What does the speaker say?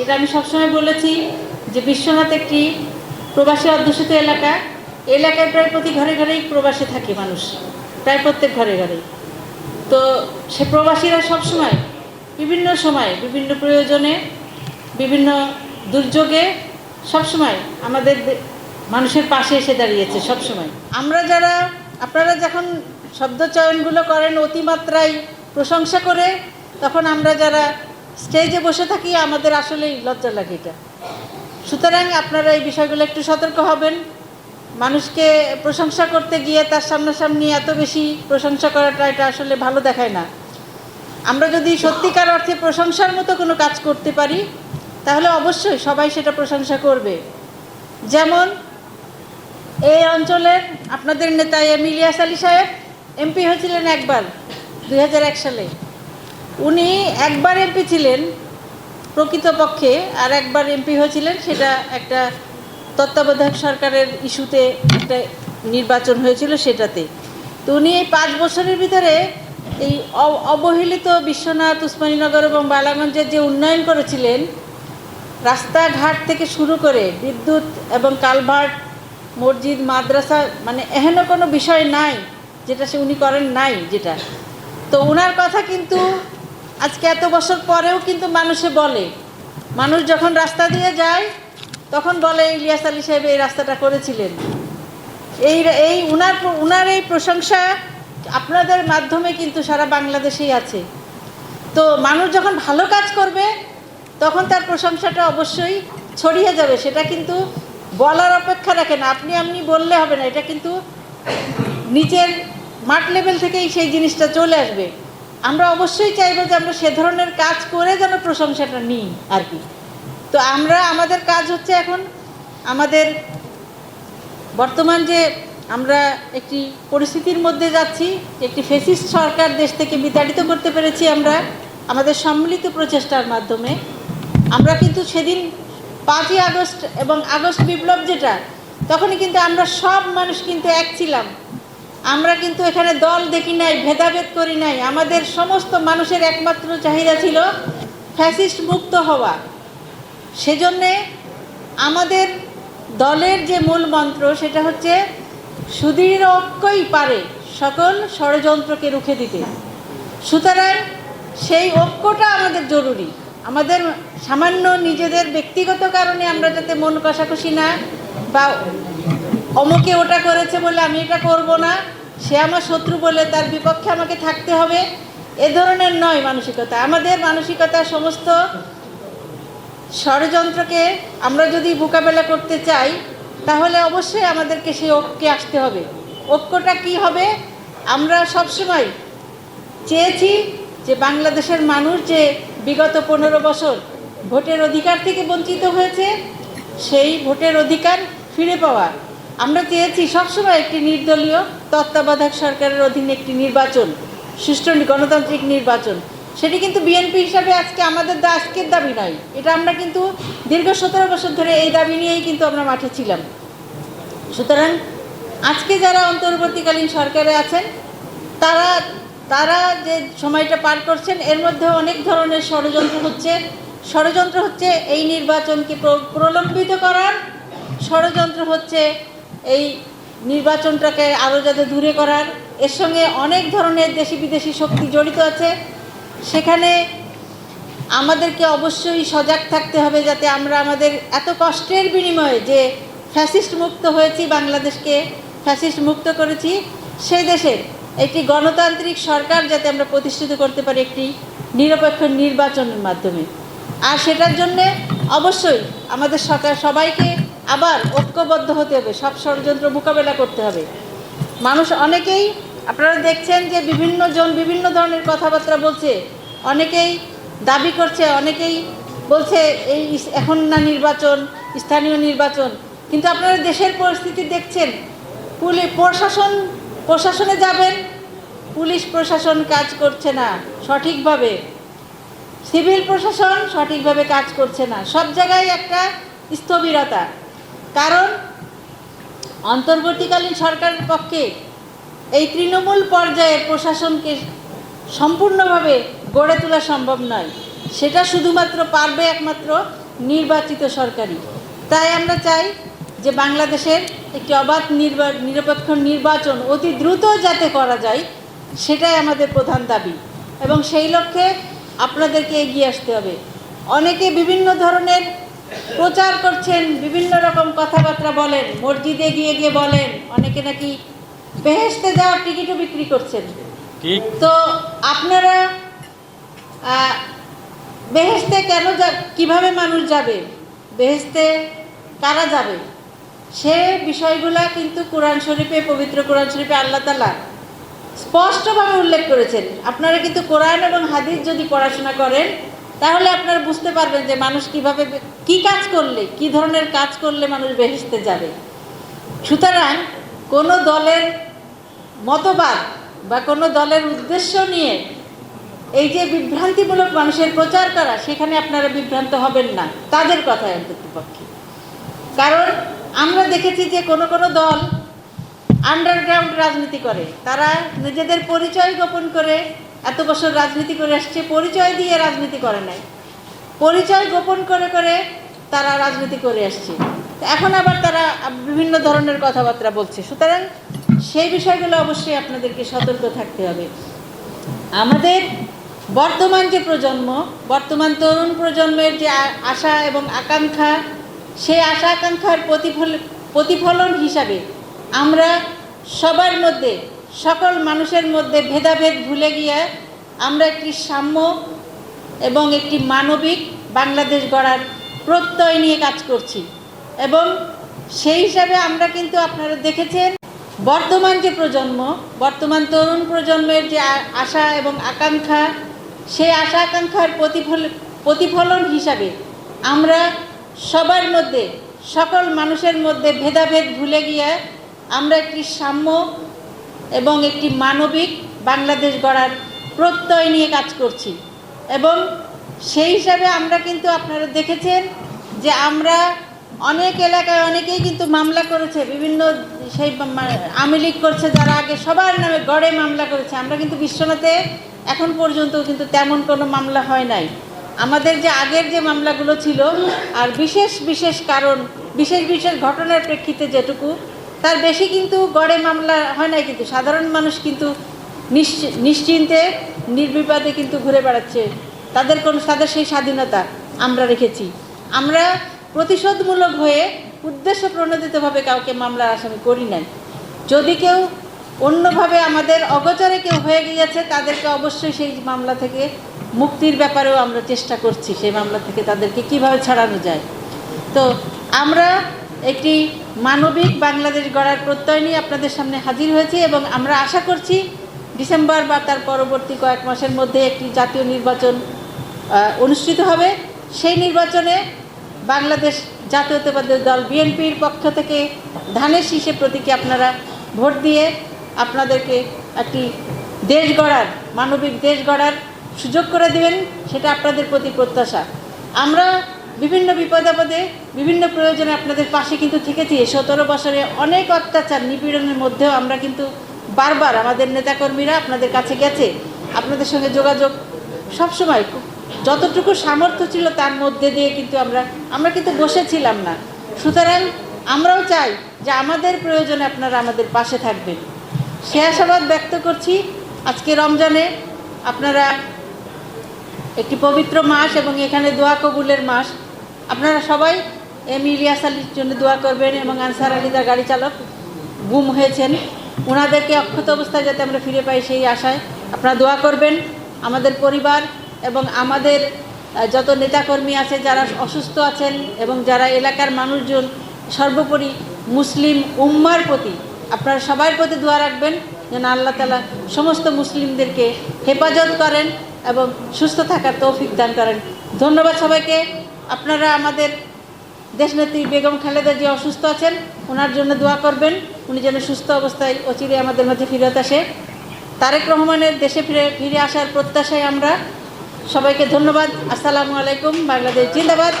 এটা আমি সবসময় বলেছি যে বিশ্বনাথ একটি প্রবাসী অধ্যুষিত এলাকা। এলাকায় প্রায় প্রতি ঘরে ঘরেই প্রবাসী থাকে মানুষ, প্রায় প্রত্যেক ঘরে ঘরে তো সে প্রবাসীরা সবসময় বিভিন্ন সময়, বিভিন্ন প্রয়োজনে, বিভিন্ন দুর্যোগে সবসময় আমাদের মানুষের পাশে এসে দাঁড়িয়েছে সবসময়। আমরা যারা, আপনারা যখন শব্দ চয়নগুলো করেন অতিমাত্রায় প্রশংসা করে, তখন আমরা যারা স্টেজে বসে থাকি আমাদের আসলেই লজ্জা লাগে এটা। সুতরাং আপনারা এই বিষয়গুলো একটু সতর্ক হবেন। মানুষকে প্রশংসা করতে গিয়ে তার সামনাসামনি এত বেশি প্রশংসা করাটা এটা আসলে ভালো দেখায় না। আমরা যদি সত্যিকার অর্থে প্রশংসার মতো কোনো কাজ করতে পারি, তাহলে অবশ্যই সবাই সেটা প্রশংসা করবে। যেমন এই অঞ্চলের আপনাদের নেতা এম ইলিয়াস আলী সাহেব, এমপি হয়েছিলেন একবার, দুই হাজার এক সালে। উনি একবার এমপি ছিলেন প্রকৃতপক্ষে, আর একবার এমপি হয়েছিলেন, সেটা একটা তত্ত্বাবধায়ক সরকারের ইস্যুতে একটা নির্বাচন হয়েছিল সেটাতে। তো উনি এই পাঁচ বছরের ভিতরে এই অবহেলিত বিশ্বনাথ, উসমানীনগর এবং বালাগঞ্জের যে উন্নয়ন করেছিলেন, রাস্তাঘাট থেকে শুরু করে বিদ্যুৎ এবং কালভার্ট, মসজিদ, মাদ্রাসা মানে এহেন কোনো বিষয় নাই, যেটা সে উনি করেন নাই যেটা। তো ওনার কথা কিন্তু আজকে এত বছর পরেও কিন্তু মানুষে বলে। মানুষ যখন রাস্তা দিয়ে যায়, তখন বলে, ইলিয়াস আলী সাহেব এই রাস্তাটা করেছিলেন। এই এই উনার উনার এই প্রশংসা আপনাদের মাধ্যমে কিন্তু সারা বাংলাদেশেই আছে। তো মানুষ যখন ভালো কাজ করবে, তখন তার প্রশংসাটা অবশ্যই ছড়িয়ে যাবে। সেটা কিন্তু বলার অপেক্ষা রাখে না। আপনি আপনি বললে হবে না। এটা কিন্তু নিচের মাঠ লেভেল থেকেই সেই জিনিসটা চলে আসবে। আমরা অবশ্যই চাইব যে আমরা সে ধরনের কাজ করে যেন প্রশংসাটা নিই আর কি। তো আমরা, আমাদের কাজ হচ্ছে এখন আমাদের বর্তমান যে আমরা একটি পরিস্থিতির মধ্যে যাচ্ছি, একটি ফেসিস্ট সরকার দেশ থেকে বিতাড়িত করতে পেরেছি আমরা আমাদের সম্মিলিত প্রচেষ্টার মাধ্যমে। আমরা কিন্তু সেদিন পাঁচই আগস্ট এবং আগস্ট বিপ্লব যেটা, তখনই কিন্তু আমরা সব মানুষ কিন্তু এক ছিলাম। আমরা কিন্তু এখানে দল দেখি নাই, ভেদাভেদ করি নাই। আমাদের সমস্ত মানুষের একমাত্র চাহিদা ছিল ফ্যাসিস্ট মুক্ত হওয়া। সেজন্যে আমাদের দলের যে মূল মন্ত্র, সেটা হচ্ছে সুদৃঢ় ঐক্যই পারে সকল ষড়যন্ত্রকে রুখে দিতে। সুতরাং সেই ঐক্যটা আমাদের জরুরি। আমাদের সামান্য নিজেদের ব্যক্তিগত কারণে আমরা যাতে মন কষাকষি না বা অমুকে ওটা করেছে বলে আমি এটা করব না। সে আমার শত্রু বলে তার বিপক্ষে আমাকে থাকতে হবে। এ ধরনের নয় মানসিকতা। আমাদের মানসিকতা সমস্ত ষড়যন্ত্রকে আমরা যদি মোকাবেলা করতে চাই, তাহলে অবশ্যই আমাদেরকে সেই ঐক্যে আসতে হবে। ঐক্যটা কি হবে? আমরা সবসময় চেয়েছি যে বাংলাদেশের মানুষ যে বিগত পনেরো বছর ভোটের অধিকার থেকে বঞ্চিত হয়েছে, সেই ভোটের অধিকার ফিরে পাওয়া আমরা চেয়েছি সবসময় একটি নির্দলীয়, তত্ত্বাবধায়ক সরকারের অধীনে একটি নির্বাচন, সুষ্ঠু গণতান্ত্রিক নির্বাচন। সেটি কিন্তু বিএনপি হিসাবে আজকে আমাদের আজকের দাবি নয়। এটা আমরা কিন্তু দীর্ঘ সতেরো বছর ধরে এই দাবি নিয়েই কিন্তু আমরা মাঠে ছিলাম। সুতরাং আজকে যারা অন্তর্বর্তীকালীন সরকারে আছেন, তারা তারা যে সময়টা পার করছেন, এর মধ্যে অনেক ধরনের ষড়যন্ত্র হচ্ছে। ষড়যন্ত্র হচ্ছে এই নির্বাচনকে প্রলম্বিত করার। ষড়যন্ত্র হচ্ছে এই নির্বাচনটাকে আরও যাতে দূরে করার, এর সঙ্গে অনেক ধরনের দেশি বিদেশি শক্তি জড়িত আছে। সেখানে আমাদেরকে অবশ্যই সজাগ থাকতে হবে যাতে আমরা আমাদের এত কষ্টের বিনিময়ে যে ফ্যাসিস্ট মুক্ত হয়েছি, বাংলাদেশকে ফ্যাসিস্ট মুক্ত করেছি সেই দেশের একটি গণতান্ত্রিক সরকার যাতে আমরা প্রতিষ্ঠিত করতে পারি একটি নিরপেক্ষ নির্বাচনের মাধ্যমে। আর সেটার জন্যে অবশ্যই আমাদের সরকার সবাইকে আবার ঐক্যবদ্ধ হতে হবে, সব ষড়যন্ত্র মোকাবেলা করতে হবে। মানুষ অনেকেই, আপনারা দেখছেন যে বিভিন্ন জন বিভিন্ন ধরনের কথাবার্তা বলছে, অনেকেই দাবি করছে, অনেকেই বলছে এই এখন না নির্বাচন, স্থানীয় নির্বাচন। কিন্তু আপনারা দেশের পরিস্থিতি দেখছেন পুলিশ প্রশাসন, প্রশাসনে যাবেন, পুলিশ প্রশাসন কাজ করছে না সঠিকভাবে। সিভিল প্রশাসন সঠিকভাবে কাজ করছে না। সব জায়গায় একটা স্থবিরতা। কারণ অন্তর্বর্তীকালীন সরকারের পক্ষে এই তৃণমূল পর্যায়ের প্রশাসনকে সম্পূর্ণভাবে গড়ে তোলা সম্ভব নয়। সেটা শুধুমাত্র পারবে একমাত্র নির্বাচিত সরকারি তাই আমরা চাই যে বাংলাদেশের একটি অবাধ নির্বা নিরপেক্ষ নির্বাচন অতি দ্রুত যাতে করা যায়, সেটাই আমাদের প্রধান দাবি। এবং সেই লক্ষ্যে আপনাদেরকে এগিয়ে আসতে হবে। অনেকে বিভিন্ন ধরনের প্রচার করছেন বিভিন্ন রকম কথাবার্তা বলেন মসজিদে গিয়ে গিয়ে বলেন অনেকে নাকি বেহেস্তে যাওয়ার টিকিটও বিক্রি করছেন। ঠিক। তো আপনারা বেহেস্তে কেন যা কীভাবে মানুষ যাবে? বেহেস্তে কারা যাবে? সে বিষয়গুলা কিন্তু কোরআন শরীফে পবিত্র কোরআন শরীফে আল্লাহ তালা স্পষ্টভাবে উল্লেখ করেছেন। আপনারা কিন্তু কোরআন এবং হাদিস যদি পড়াশোনা করেন তাহলে আপনারা বুঝতে পারবেন যে মানুষ কীভাবে কি কাজ করলে, কি ধরনের কাজ করলে মানুষ বেহেস্তে যাবে। সুতরাং কোনো দলের মতবাদ বা কোনো দলের উদ্দেশ্য নিয়ে এই যে বিভ্রান্তিমূলক মানুষের প্রচার করা, সেখানে আপনারা বিভ্রান্ত হবেন না। তাদের কথায় অন্তত পক্ষে কারণ আমরা দেখেছি যে কোনো কোনো দল আন্ডারগ্রাউন্ড রাজনীতি করে। তারা নিজেদের পরিচয় গোপন করে এত বছর রাজনীতি করে আসছে পরিচয় দিয়ে রাজনীতি করে নাই। পরিচয় গোপন করে করে তারা রাজনীতি করে আসছে এখন আবার তারা বিভিন্ন ধরনের কথাবার্তা বলছে। সুতরাং সেই বিষয়গুলো অবশ্যই আপনাদেরকে সতর্ক থাকতে হবে। আমাদের বর্তমান যে প্রজন্ম, বর্তমান তরুণ প্রজন্মের যে আশা এবং আকাঙ্ক্ষা, সেই আশা আকাঙ্ক্ষার প্রতিফল, প্রতিফলন হিসাবে আমরা সবার মধ্যে সকল মানুষের মধ্যে ভেদাভেদ ভুলে গিয়ে আমরা একটি সাম্য এবং একটি মানবিক বাংলাদেশ গড়ার প্রত্যয় নিয়ে কাজ করছি। এবং সেই হিসাবে আমরা কিন্তু আপনারা দেখেছেন, বর্তমান যে প্রজন্ম, বর্তমান তরুণ প্রজন্মের যে আশা এবং আকাঙ্ক্ষা, সেই আশা আকাঙ্ক্ষার প্রতিফল প্রতিফলন হিসাবে আমরা সবার মধ্যে, সকল মানুষের মধ্যে ভেদাভেদ ভুলে গিয়ে আমরা একটি সাম্য এবং একটি মানবিক বাংলাদেশ গড়ার প্রত্যয় নিয়ে কাজ করছি। এবং সেই হিসাবে আমরা কিন্তু আপনারা দেখেছেন যে আমরা অনেক এলাকায় অনেকেই কিন্তু মামলা করেছে, বিভিন্ন সেই মা- আওয়ামী লীগ করছে যারা আগে সবার নামে গড়ে মামলা করেছে। আমরা কিন্তু বিশ্বনাথে এখন পর্যন্ত কিন্তু তেমন কোনো মামলা হয় নাই। আমাদের যে আগের যে মামলাগুলো ছিল, আর বিশেষ বিশেষ কারণ, বিশেষ বিশেষ ঘটনার প্রেক্ষিতে যেটুকু তার বেশি কিন্তু গড়ে মামলা হয় নাই কিন্তু সাধারণ মানুষ কিন্তু নিশ্চি- নিশ্চিন্তে, নির্বিবাদে কিন্তু ঘুরে বেড়াচ্ছে। তাদের কোনো, তাদের সেই স্বাধীনতা আমরা রেখেছি। আমরা প্রতিশোধমূলক হয়ে উদ্দেশ্য প্রণোদিতভাবে কাউকে মামলার আসামি করি নাই। যদি কেউ অন্যভাবে আমাদের অগোচরে কেউ হয়ে গিয়েছে, তাদেরকে অবশ্যই সেই মামলা থেকে মুক্তির ব্যাপারেও আমরা চেষ্টা করছি, সেই মামলা থেকে তাদেরকে কীভাবে ছাড়ানো যায়। তো আমরা একটি মানবিক বাংলাদেশ গড়ার প্রত্যয় নিয়ে আপনাদের সামনে হাজির হয়েছি এবং আমরা আশা করছি ডিসেম্বর বা তার পরবর্তী কয়েক মাসের মধ্যে একটি জাতীয় নির্বাচন অনুষ্ঠিত হবে। সেই নির্বাচনে বাংলাদেশ জাতীয়তাবাদী দল বিএনপির পক্ষ থেকে ধানের শীষে প্রতীকে আপনারা ভোট দিয়ে আপনাদেরকে একটি দেশ গড়ার, মানবিক দেশ গড়ার সুযোগ করে দেবেন, সেটা আপনাদের প্রতি প্রত্যাশা। আমরা বিভিন্ন বিপদাপদে, বিভিন্ন প্রয়োজনে আপনাদের পাশে কিন্তু থেকেছি। সতেরো বছরে অনেক অত্যাচার, নিপীড়নের মধ্যেও আমরা কিন্তু বারবার আমাদের নেতাকর্মীরা আপনাদের কাছে গেছে। আপনাদের সঙ্গে যোগাযোগ সবসময় যতটুকু সামর্থ্য ছিল তার মধ্যে দিয়ে কিন্তু আমরা আমরা কিন্তু বসেছিলাম না। সুতরাং আমরাও চাই যে আমাদের প্রয়োজনে আপনারা আমাদের পাশে থাকবেন। সে আশাবাদ ব্যক্ত করছি, আজকে রমজানে আপনারা একটি পবিত্র মাস এবং এখানে দোয়া কবুলের মাস। আপনারা সবাই এম ইলিয়াস আলীর জন্য দোয়া করবেন এবং আনসার আলী তার গাড়ি চালক গুম হয়েছেন। ওনাদেরকে অক্ষত অবস্থায় যাতে আমরা ফিরে পাই সেই আশায় আপনারা দোয়া করবেন। আমাদের পরিবার এবং আমাদের যত নেতাকর্মী আছে, যারা অসুস্থ আছেন এবং যারা এলাকার মানুষজন, সর্বোপরি মুসলিম উম্মার প্রতি আপনারা সবার প্রতি দোয়া রাখবেন যেন আল্লাহ তালা সমস্ত মুসলিমদেরকে হেফাজত করেন এবং সুস্থ থাকার তৌফিক দান করেন। ধন্যবাদ সবাইকে। আপনারা আমাদের দেশনেত্রী বেগম খালেদা যে অসুস্থ আছেন, ওনার জন্য দোয়া করবেন। উনি যেন সুস্থ অবস্থায় অচিরে আমাদের মাঝে ফিরত আসে। তারেক রহমানের দেশে ফিরে ফিরে আসার প্রত্যাশায় আমরা সবাইকে ধন্যবাদ। আসসালামু আলাইকুম, বাংলাদেশ জিন্দাবাদ।